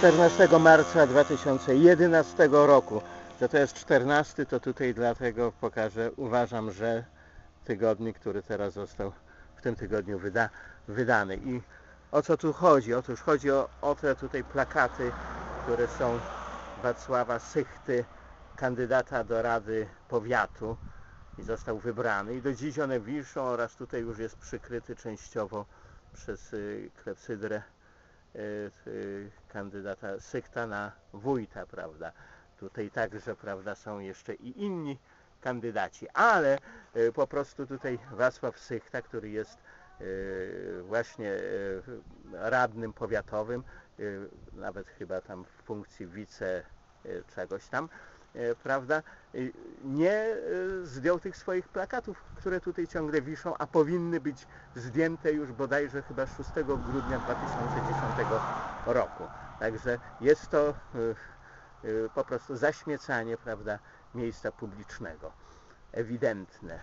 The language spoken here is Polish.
14 marca 2011 roku. Że to jest 14, to tutaj dlatego pokażę, uważam, że tygodnik, który teraz został w tym tygodniu wyda, wydany. I o co tu chodzi? Otóż chodzi o, o te tutaj plakaty, które są Wacława Sychty, kandydata do Rady Powiatu i został wybrany. I do dziś one wiszą oraz tutaj już jest przykryty częściowo przez y, klepsydrę kandydata Sykta na wójta, prawda? Tutaj także, prawda, są jeszcze i inni kandydaci, ale y, po prostu tutaj Wacław Sykta, który jest właśnie radnym powiatowym, nawet chyba tam w funkcji wice czegoś tam, prawda, y, nie y, zdjął tych swoich plakatów, które tutaj ciągle wiszą, a powinny być zdjęte już bodajże chyba 6 grudnia 2010 roku. Także jest to po prostu zaśmiecanie, prawda, miejsca publicznego. Ewidentne.